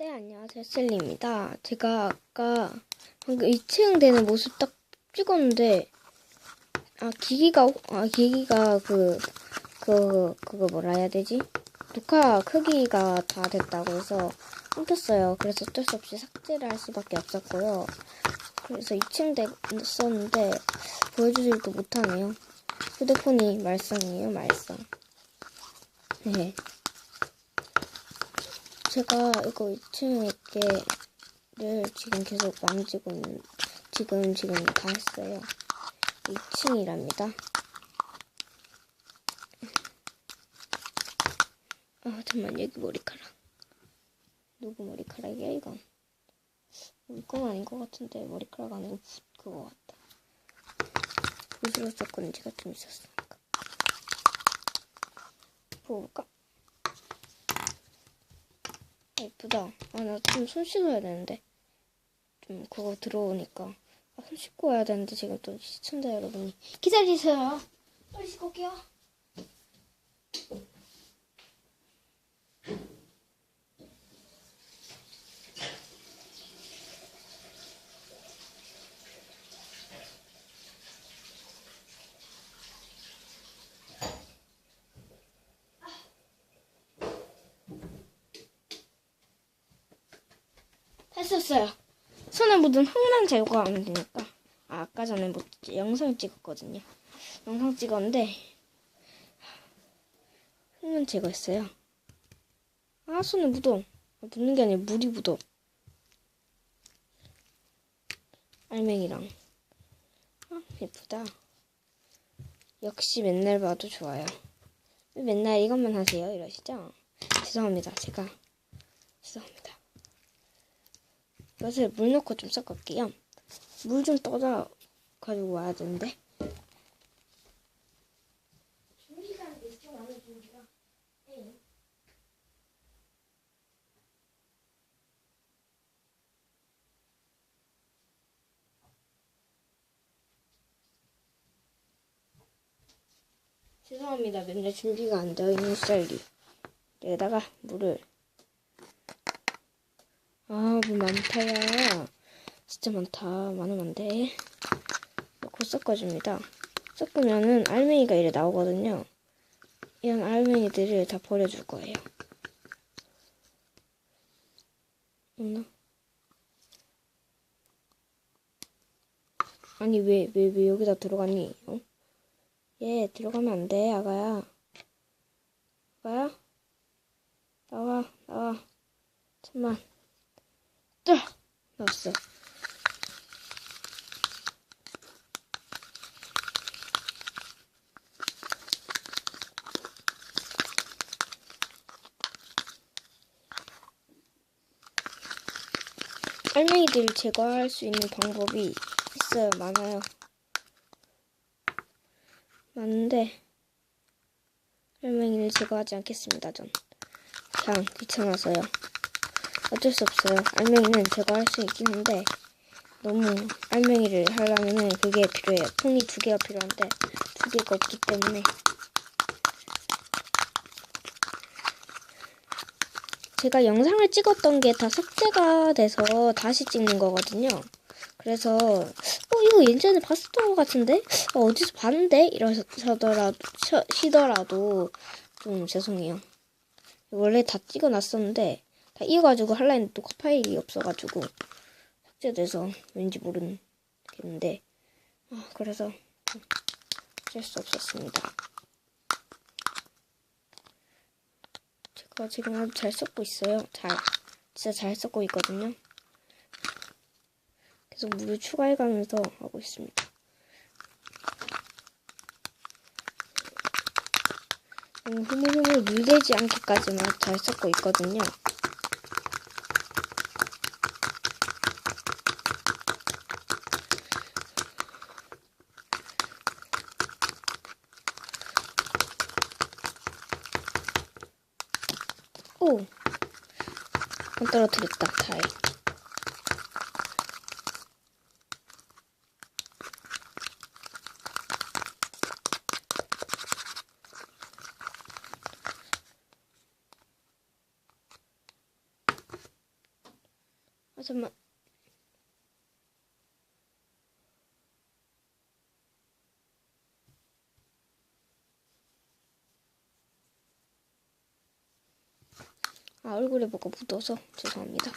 네, 안녕하세요. 셀리입니다. 제가 아까 방금 2층 되는 모습 딱 찍었는데, 아, 기기가, 아, 기기가 그, 그, 그거 뭐라 해야 되지? 녹화 크기가 다 됐다고 해서 끊겼어요. 그래서 어쩔 수 없이 삭제를 할 수밖에 없었고요. 그래서 2층 됐었는데, 보여주지도 못하네요. 휴대폰이 말썽이에요, 말썽. 네. 제가 이거 2층에 게를 지금 계속 만지고 있는, 지금, 지금 다 했어요. 2층이랍니다. 아, 잠만, 여기 머리카락. 누구 머리카락이야, 이건? 이건 아닌 것 같은데, 머리카락 아니고, 붓, 그거 같다. 섞은 지가 좀 있었으니까. 볼까? 아, 예쁘다. 아, 나 좀 손 씻어야 되는데. 좀 그거 들어오니까. 아, 손 씻고 와야 되는데 지금 또 시청자 여러분이 기다리세요. 빨리 씻고 올게요. 했었어요. 손에 묻은 흙만 제거하면 되니까. 아, 아까 전에 뭐 영상 찍었거든요. 영상 찍었는데 흙만 제거했어요. 아, 손에 묻어. 묻는 게 아니라 물이 묻어. 알맹이랑. 아, 예쁘다. 역시 맨날 봐도 좋아요. 왜 맨날 이것만 하세요? 이러시죠? 죄송합니다. 제가. 죄송합니다. 이것을 물 넣고 좀 섞을게요. 물 좀 떠다 가지고 와야 되는데. 준비가. 죄송합니다. 맨날 준비가 안 되어 있는 쌀이. 여기다가 물을 아, 물 많다야. 진짜 많다. 많으면 안 돼. 넣고 섞어줍니다. 섞으면은 알맹이가 이래 나오거든요. 이런 알맹이들을 다 버려줄 거예요. 없나? 아니, 왜, 왜, 왜 여기다 들어갔니? 어? 얘, 들어가면 안 돼, 아가야. 아가야? 나와, 나와. 잠만. 딱 나왔어. 알맹이들을 제거할 수 있는 방법이 있어요. 많아요. 많은데 알맹이를 제거하지 않겠습니다. 전 그냥 귀찮아서요. 어쩔 수 없어요. 알맹이는 제거할 수 있긴 한데 너무 알맹이를 하려면은 그게 필요해요. 통이 두 개가 필요한데 두 개가 없기 때문에 제가 영상을 찍었던 게 다 삭제가 돼서 다시 찍는 거거든요. 그래서 어 이거 예전에 봤었던 것 같은데 어, 어디서 봤는데 이러시더라도 시더라도 좀 죄송해요. 원래 다 찍어놨었는데 다 이어가지고 할라 했는데 또 파일이 없어가지고 삭제돼서 왠지 모르겠는데 아, 그래서 어쩔 수 없었습니다. 제가 지금 아주 잘 섞고 있어요. 잘 진짜 잘 섞고 있거든요. 계속 물을 추가해가면서 하고 있습니다. 음, 흐물흐물 물되지 않게까지만 잘 섞고 있거든요. 오! 안 떨어뜨렸다, 다행. 아, 잠만. 아, 얼굴에 뭐가 묻어서 죄송합니다.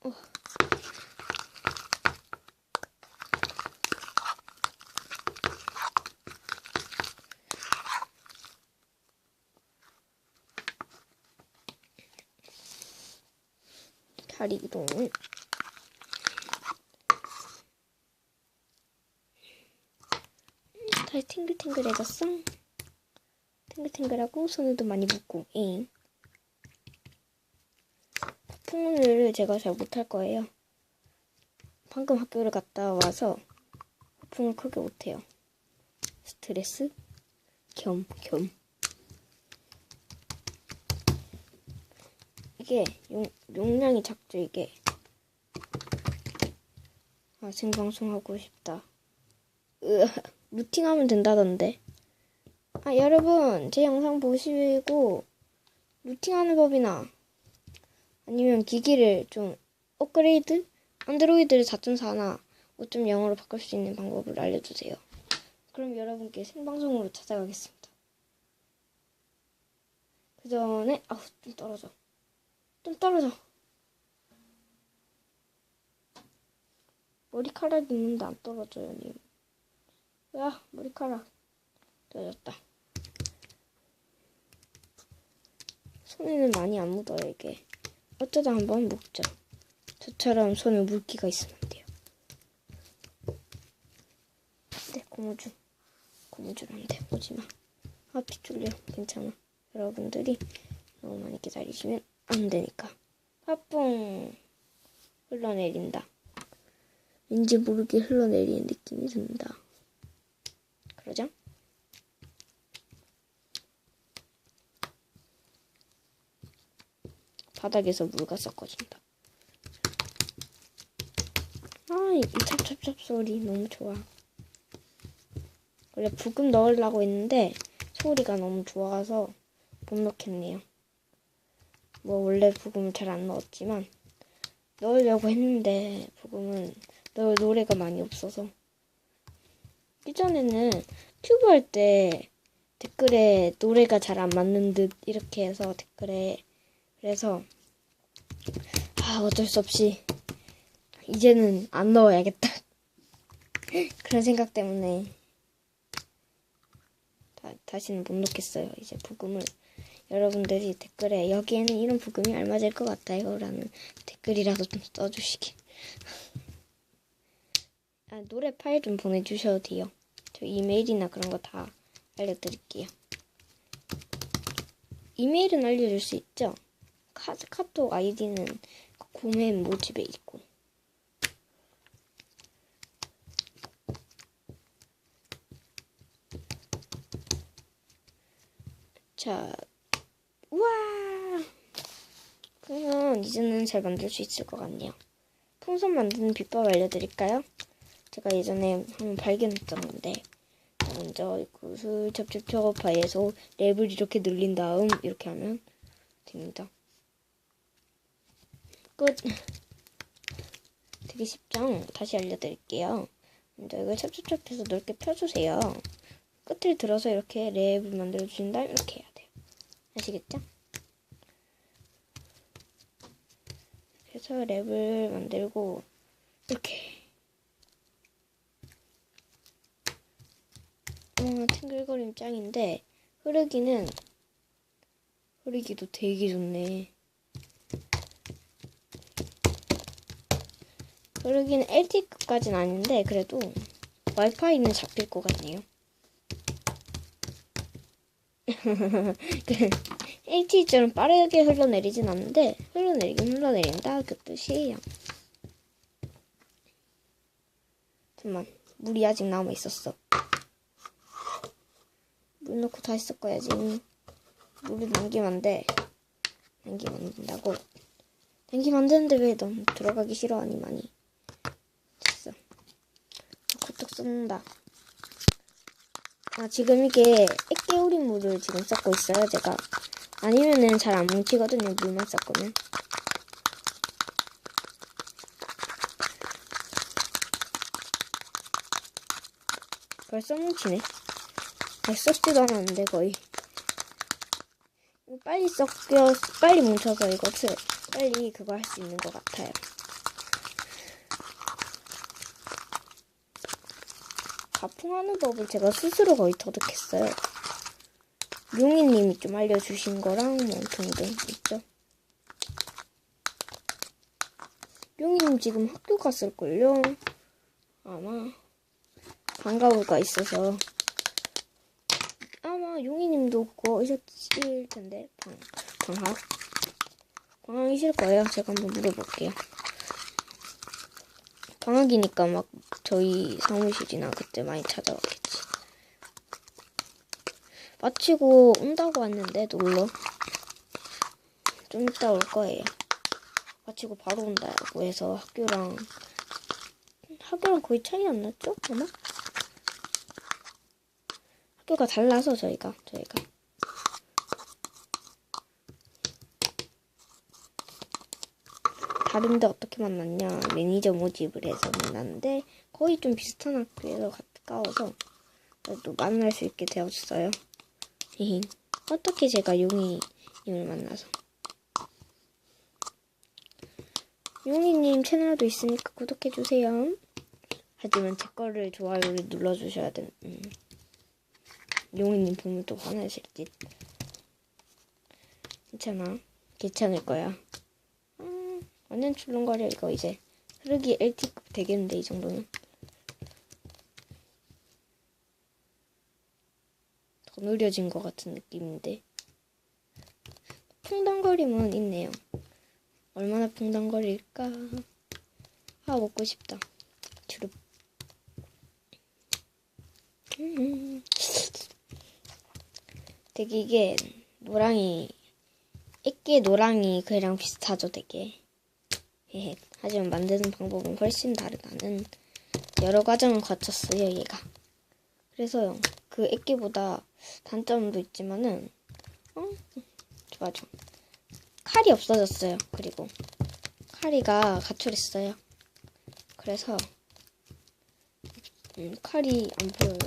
어. 다리 이동을 다리 팅글팅글해졌어. 팅글팅글하고 손에도 많이 묻고. 잉. 폭풍을 제가 잘 못할 거예요. 방금 학교를 갔다 와서 폭풍을 크게 못해요. 스트레스 겸 겸. 이게 용, 용량이 작죠 이게. 아 생방송 하고 싶다. 으, 루팅하면 된다던데. 아 여러분 제 영상 보시고 루팅하는 법이나 아니면 기기를 좀 업그레이드 안드로이드를 4.4나 5.0으로 바꿀 수 있는 방법을 알려주세요. 그럼 여러분께 생방송으로 찾아가겠습니다. 그 전에 아우 좀 떨어져. 좀 떨어져. 머리카락이 있는데 안 떨어져요, 님. 야, 머리카락. 떨어졌다. 손에는 많이 안 묻어요, 이게. 어쩌다 한번 묻죠. 저처럼 손에 물기가 있으면 안 돼요. 네, 고무줄. 고무줄 안 돼. 오지 마. 아, 피 쫄려. 괜찮아. 여러분들이 너무 많이 기다리시면 안 되니까. 파뿡 흘러내린다. 왠지 모르게 흘러내리는 느낌이 든다. 그러죠? 바닥에서 물가 섞어진다. 아, 이 찹찹찹 소리 너무 좋아. 원래 부금 넣으려고 했는데 소리가 너무 좋아서 못 넣겠네요. 뭐 원래 부금을 잘 안 넣었지만 넣으려고 했는데 부금은 노래가 많이 없어서 이전에는 튜브 할 때 댓글에 노래가 잘 안 맞는 듯 이렇게 해서 댓글에 그래서 아 어쩔 수 없이 이제는 안 넣어야겠다. 그런 생각 때문에 다, 다시는 못 넣겠어요. 이제 부금을. 여러분들이 댓글에 여기에는 이런 부금이 알맞을 것 같아요 라는 댓글이라도 좀 써주시기 아, 노래 파일 좀 보내주셔도 돼요. 저 이메일이나 그런 거 다 알려드릴게요. 이메일은 알려줄 수 있죠? 카, 카톡 아이디는 구매 모집에 있고. 자 우와! 그러면 이제는 잘 만들 수 있을 것 같네요. 풍선 만드는 비법 알려드릴까요? 제가 예전에 발견했던 건데 자, 먼저 구슬 첩첩첩 파이에서 랩을 이렇게 늘린 다음 이렇게 하면 됩니다. 끝. 되게 쉽죠? 다시 알려드릴게요. 먼저 이걸 첩첩첩해서 넓게 펴주세요. 끝을 들어서 이렇게 랩을 만들어주신 다음 이렇게 해야 돼요. 아시겠죠? 그래서 랩을 만들고 이렇게 어, 탱글거림 짱인데 흐르기는 흐르기도 되게 좋네 흐르기는 LTE급까지는 아닌데 그래도 와이파이는 잡힐 것 같네요 그 LTE처럼 빠르게 흘러내리진 않는데 흘러내리긴 흘러내린다 그 뜻이에요. 잠만 물이 아직 남아 있었어. 물 넣고 다시 섞어야지. 물을 남기면 안 돼. 남기면 안 된다고. 남기면 안 되는데 왜 넌 들어가기 싫어하니 많이. 됐어. 아, 굴뚝 쏟는다. 아, 지금 이게 액개우린 물을 지금 섞고 있어요, 제가. 아니면은 잘 안 뭉치거든요, 물만 섞으면. 벌써 뭉치네. 아, 썩지도 않았는데, 거의. 빨리 섞여, 빨리 뭉쳐서 이것을 빨리 그거 할 수 있는 것 같아요. 가풍하는 법을 제가 스스로 거의 터득했어요. 용이님이 좀 알려주신 거랑 뭐 등등 있죠. 용이님 지금 학교 갔을걸요? 아마 방과후가 있어서 용이님도 그거 있었을 텐데 방, 방학 방학이실 거예요. 제가 한번 물어볼게요. 방학이니까 막 저희 사무실이나 그때 많이 찾아왔겠지. 마치고 온다고 왔는데 놀러 좀 이따 올 거예요. 마치고 바로 온다고 해서 학교랑 학교랑 거의 차이 안 났죠? 아마? 학교가 달라서 저희가 저희가 다른데 어떻게 만났냐 매니저 모집을 해서 만났는데 거의 좀 비슷한 학교에서 가까워서 또 만날 수 있게 되었어요. 어떻게 제가 용이님을 만나서 용이님 채널도 있으니까 구독해주세요. 하지만 제 거를 좋아요를 눌러주셔야 된. 음. 용이님 보면 또 화나실 듯. 괜찮아. 괜찮을 거야. 음, 완전 출렁거려 이거 이제. 흐르기 LT급 되겠는데 이 정도는. 더 느려진 것 같은 느낌인데. 풍덩거림은 있네요. 얼마나 풍덩거릴까. 아 먹고 싶다. 주룩. 음. 되게 이게 노랑이 액계 노랑이 그랑 비슷하죠 되게. 헤헤. 하지만 만드는 방법은 훨씬 다르다는 여러 과정을 거쳤어요 얘가. 그래서요 그 액계보다 단점도 있지만은 어? 좋아 좋아. 칼이 없어졌어요 그리고. 칼이가 가출했어요. 그래서 음, 칼이 안 보여요.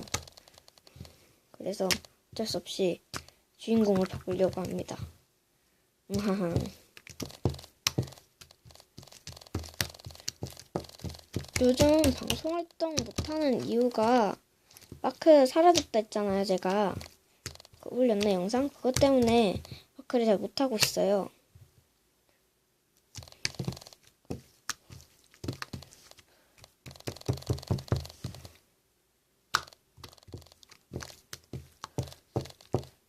그래서 어쩔 수 없이 주인공을 바꾸려고 합니다. 음하하. 요즘 방송 활동 못하는 이유가 마크 사라졌다 했잖아요, 제가. 그 올렸나 영상? 그것 때문에 마크를 잘 못하고 있어요.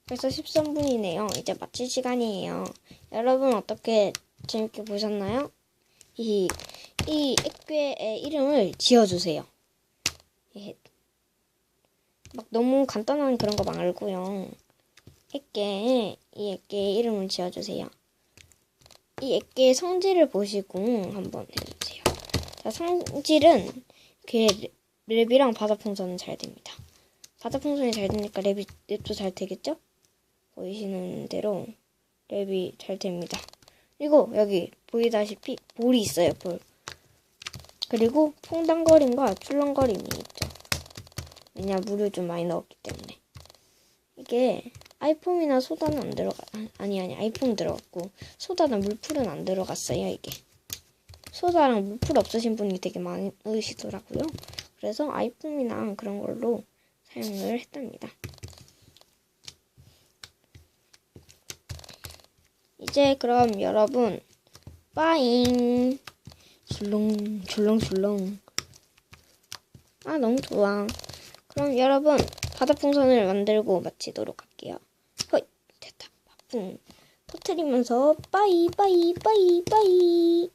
벌써 13분이네요. 이제 마칠 시간이에요. 여러분 어떻게 재밌게 보셨나요? 이, 이 액괴의 이름을 지어주세요. 예. 막 너무 간단한 그런 거 말고요. 액괴, 이 액괴의 이름을 지어주세요. 이 액괴의 성질을 보시고 한번 해주세요. 자, 성질은 그 랩이랑 바다 풍선은 잘 됩니다. 바다 풍선이 잘 되니까 랩이, 랩도 잘 되겠죠? 보이시는 대로 랩이 잘 됩니다. 그리고 여기 보이다시피 볼이 있어요, 볼. 그리고 퐁당거림과 출렁거림이 있죠. 왜냐, 물을 좀 많이 넣었기 때문에. 이게 아이폼이나 소다는 안 들어가, 아니, 아니, 아이폰 들어갔고, 소다나 물풀은 안 들어갔어요, 이게. 소다랑 물풀 없으신 분이 되게 많으시더라고요. 그래서 아이폼이나 그런 걸로 사용을 했답니다. 이제 그럼 여러분 빠잉. 줄렁 줄렁 줄렁. 아 너무 좋아. 그럼 여러분 바다 풍선을 만들고 마치도록 할게요. 허이 됐다. 바풍 터트리면서 빠이 빠이 빠이 빠이